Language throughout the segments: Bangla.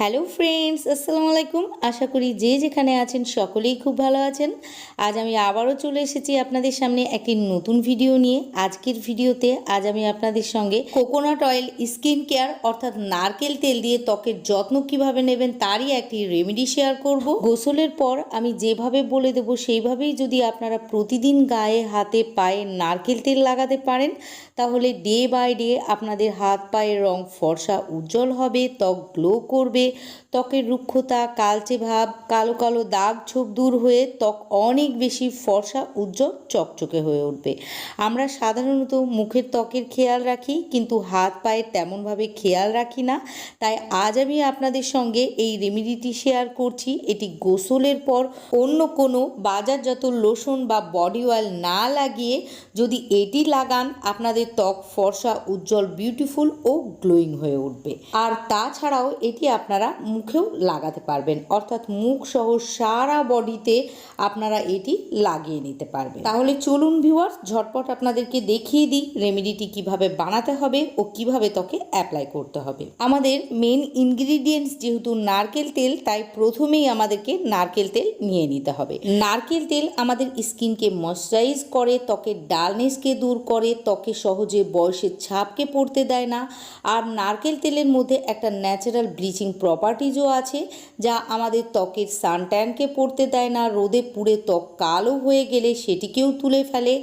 হ্যালো ফ্রেন্ডস, আসসালামু আলাইকুম। আশা করি যে যেখানে আছেন সকলেই খুব ভালো আছেন। আজ আমি আবারও চলে এসেছি আপনাদের সামনে একটি নতুন ভিডিও নিয়ে। আজকের ভিডিওতে আজ আমি আপনাদের সঙ্গে কোকোনাট অয়েল স্কিন কেয়ার অর্থাৎ নারকেল তেল দিয়ে ত্বকের যত্ন কীভাবে নেবেন তারই একটি রেমেডি শেয়ার করব। গোসলের পর আমি যেভাবে বলে দেবো, সেইভাবেই যদি আপনারা প্রতিদিন গায়ে, হাতে, পায়ে নারকেল তেল লাগাতে পারেন, তাহলে ডে বাই ডে আপনাদের হাত, পায়ের রং ফর্সা, উজ্জ্বল হবে, ত্বক গ্লো করবে। ত্বকের রুক্ষতা, কালচে ভাব, কালো কালো দাগ, ছোপ দূর হয়ে ত্বক অনেক বেশি ফর্সা, উজ্জ্বল, চকচকে হয়ে উঠবে। আমরা সাধারণত মুখের ত্বকের খেয়াল রাখি, কিন্তু হাত পায়ের তেমনভাবে খেয়াল রাখি না। তাই আজ আমি আপনাদের সঙ্গে এই রেমিডিটি শেয়ার করছি। এটি গোসলের পর অন্য কোনো বাজারজাত লোশন বা বডি অয়েল না লাগিয়ে যদি এটি লাগান, আপনাদের ত্বক ফর্সা, উজ্জ্বল, বিউটিফুল ও গ্লোয়িং হয়ে উঠবে। আর তাছাড়াও এটি আপনারা মুখেও লাগাতে পারবেন। অর্থাৎ মুখ সহ সারা বডিতে আপনারা এটি লাগিয়ে নিতে পারবেন। তাহলে চলুন ভিউয়ার্স ঝটপট আপনাদেরকে দেখিয়ে দিই রেমেডিটি কীভাবে বানাতে হবে ও কীভাবে ত্বকে অ্যাপ্লাই করতে হবে। আমাদের মেন ইনগ্রিডিয়েন্টস যেহেতু নারকেল তেল, তাই প্রথমেই আমাদেরকে নারকেল তেল নিয়ে নিতে হবে। নারকেল তেল আমাদের স্কিনকে ময়শ্চারাইজ করে, ত্বকের ডালনেসকে দূর করে, ত্বকে সহজে বয়সের ছাপকে পড়তে দেয় না। আর নারকেল তেলের মধ্যে একটা ন্যাচারাল ব্লিচিং প্রপার্টিজও আছে যা আমাদের ত্বকের সানট্যানকে পড়তে দেয় না, রোদে পুড়ে ত্বক কালো হয়ে গেলে সেটিকেও তুলে ফেলে।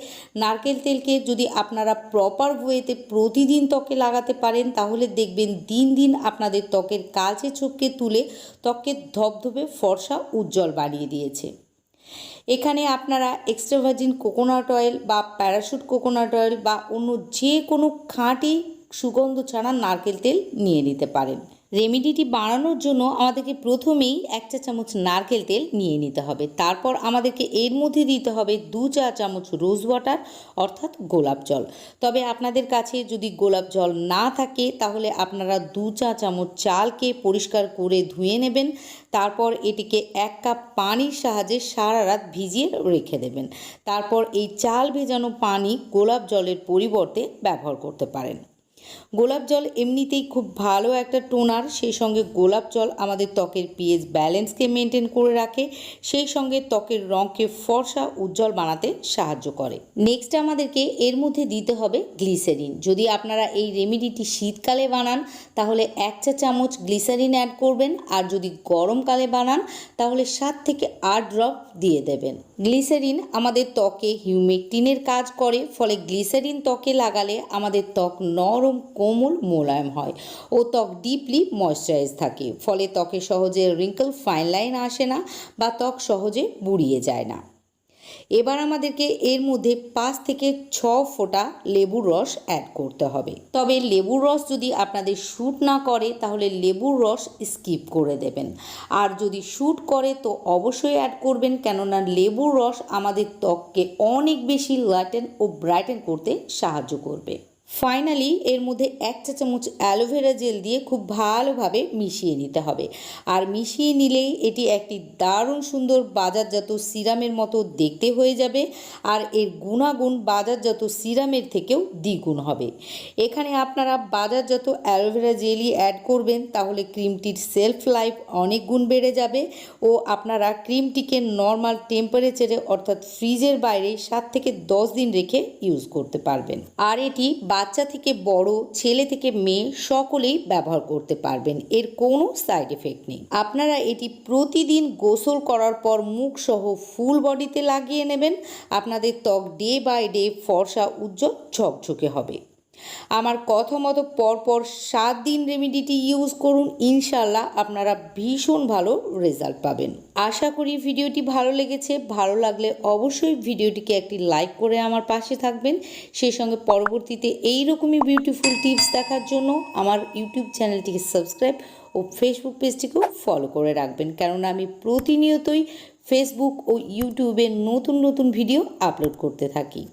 নারকেল তেলকে যদি আপনারা প্রপার ওয়েতে প্রতিদিন ত্বকে লাগাতে পারেন, তাহলে দেখবেন দিন দিন আপনাদের ত্বকের কালচে ছোপকে তুলে ত্বককে ধবধবে ফর্সা উজ্জ্বল বানিয়ে দিয়েছে। এখানে আপনারা এক্সট্রা ভার্জিন কোকোনাট অয়েল বা প্যারাশুট কোকোনাট অয়েল বা অন্য যে কোনো খাঁটি সুগন্ধ ছাড়া নারকেল তেল নিয়ে নিতে পারেন। রেমিডিটি বানানোর জন্য আমাদেরকে প্রথমেই এক চা চামচ নারকেল তেল নিয়ে নিতে হবে। তারপর আমাদেরকে এর মধ্যে দিতে হবে দু চা চামচ রোজ ওয়াটার, অর্থাৎ গোলাপ জল। তবে আপনাদের কাছে যদি গোলাপ জল না থাকে, তাহলে আপনারা দু চা চামচ চালকে পরিষ্কার করে ধুয়ে নেবেন। তারপর এটিকে এক কাপ পানির সাহায্যে সারা রাত ভিজিয়ে রেখে দেবেন। তারপর এই চাল ভেজানো পানি গোলাপ জলের পরিবর্তে ব্যবহার করতে পারেন। গোলাপ জল এমনিতেই খুব ভালো একটা টোনার, সেই সঙ্গে গোলাপ জল আমাদের ত্বকের পিএইচ ব্যালেন্সকে মেনটেন করে রাখে, সেই সঙ্গে ত্বকের রঙকে ফর্সা, উজ্জ্বল বানাতে সাহায্য করে। নেক্সট আমাদেরকে এর মধ্যে দিতে হবে গ্লিসারিন যদি আপনারা এই রেমিডিটি শীতকালে বানান, তাহলে এক চা চামচ গ্লিসারিন অ্যাড করবেন, আর যদি গরমকালে বানান, তাহলে সাত থেকে আট ড্রপ দিয়ে দেবেন। গ্লিসারিন আমাদের ত্বকে হিউমেকটিনের কাজ করে, ফলে গ্লিসারিন ত্বকে লাগালে আমাদের ত্বক নরম কোমল মোলায়েম হয় ও ত্বক ডিপলি ময়শ্চারাইজ থাকে। ফলে ত্বকে সহজে রিঙ্কল ফাইন লাইন আসে না বা ত্বক সহজে বুড়িয়ে যায় না। এবার আমাদেরকে এর মধ্যে পাঁচ থেকে ছ ফোঁটা লেবুর রস অ্যাড করতে হবে। তবে লেবুর রস যদি আপনাদের শ্যুট না করে, তাহলে লেবুর রস স্কিপ করে দেবেন। আর যদি শ্যুট করে, তো অবশ্যই অ্যাড করবেন, কেননা লেবুর রস আমাদের ত্বককে অনেক বেশি লাইটেন ও ব্রাইটেন করতে সাহায্য করবে। ফাইনালি এর মধ্যে এক চা চামচ অ্যালোভেরা জেল দিয়ে খুব ভালোভাবে মিশিয়ে নিতে হবে। আর মিশিয়ে নিলেই এটি একটি দারুণ সুন্দর বাজারজাত সিরামের মতো দেখতে হয়ে যাবে আর এর গুণাগুণ বাজারজাত সিরামের থেকেও দ্বিগুণ হবে। এখানে আপনারা বাজারজাত অ্যালোভেরা জেলই অ্যাড করবেন, তাহলে ক্রিমটির সেলফ লাইফ অনেক গুণ বেড়ে যাবে ও আপনারা ক্রিমটিকে নর্মাল টেম্পারেচারে অর্থাৎ ফ্রিজের বাইরে সাত থেকে দশ দিন রেখে ইউজ করতে পারবেন। আর এটি বাচ্চা থেকে বড়, ছেলে থেকে মেয়ে সকলেই ব্যবহার করতে পারবেন। এর কোনো সাইড এফেক্ট নেই। আপনারা এটি প্রতিদিন গোসল করার পর মুখ সহ ফুল বডিতে লাগিয়ে নেবেন। আপনাদের ত্বক ডে বাই ডে ফর্সা, উজ্জ্বল, ঝকঝকে হবে। আমার কথা মতো পরপর সাত দিন রেমিডিটি ইউজ করুন ইনশাল্লাহ আপনারা ভীষণ ভালো রেজাল্ট পাবেন। আশা করি ভিডিওটি ভালো লেগেছে। ভালো লাগলে অবশ্যই ভিডিওটিকে একটি লাইক করে আমার পাশে থাকবেন। সেই সঙ্গে পরবর্তীতে এই রকমই বিউটিফুল টিপস দেখার জন্য আমার ইউটিউব চ্যানেলটিকে সাবস্ক্রাইব ও ফেসবুক পেজটিকেও ফলো করে রাখবেন। কেননা আমি প্রতিনিয়তই ফেসবুক ও ইউটিউবে নতুন নতুন ভিডিও আপলোড করতে থাকি।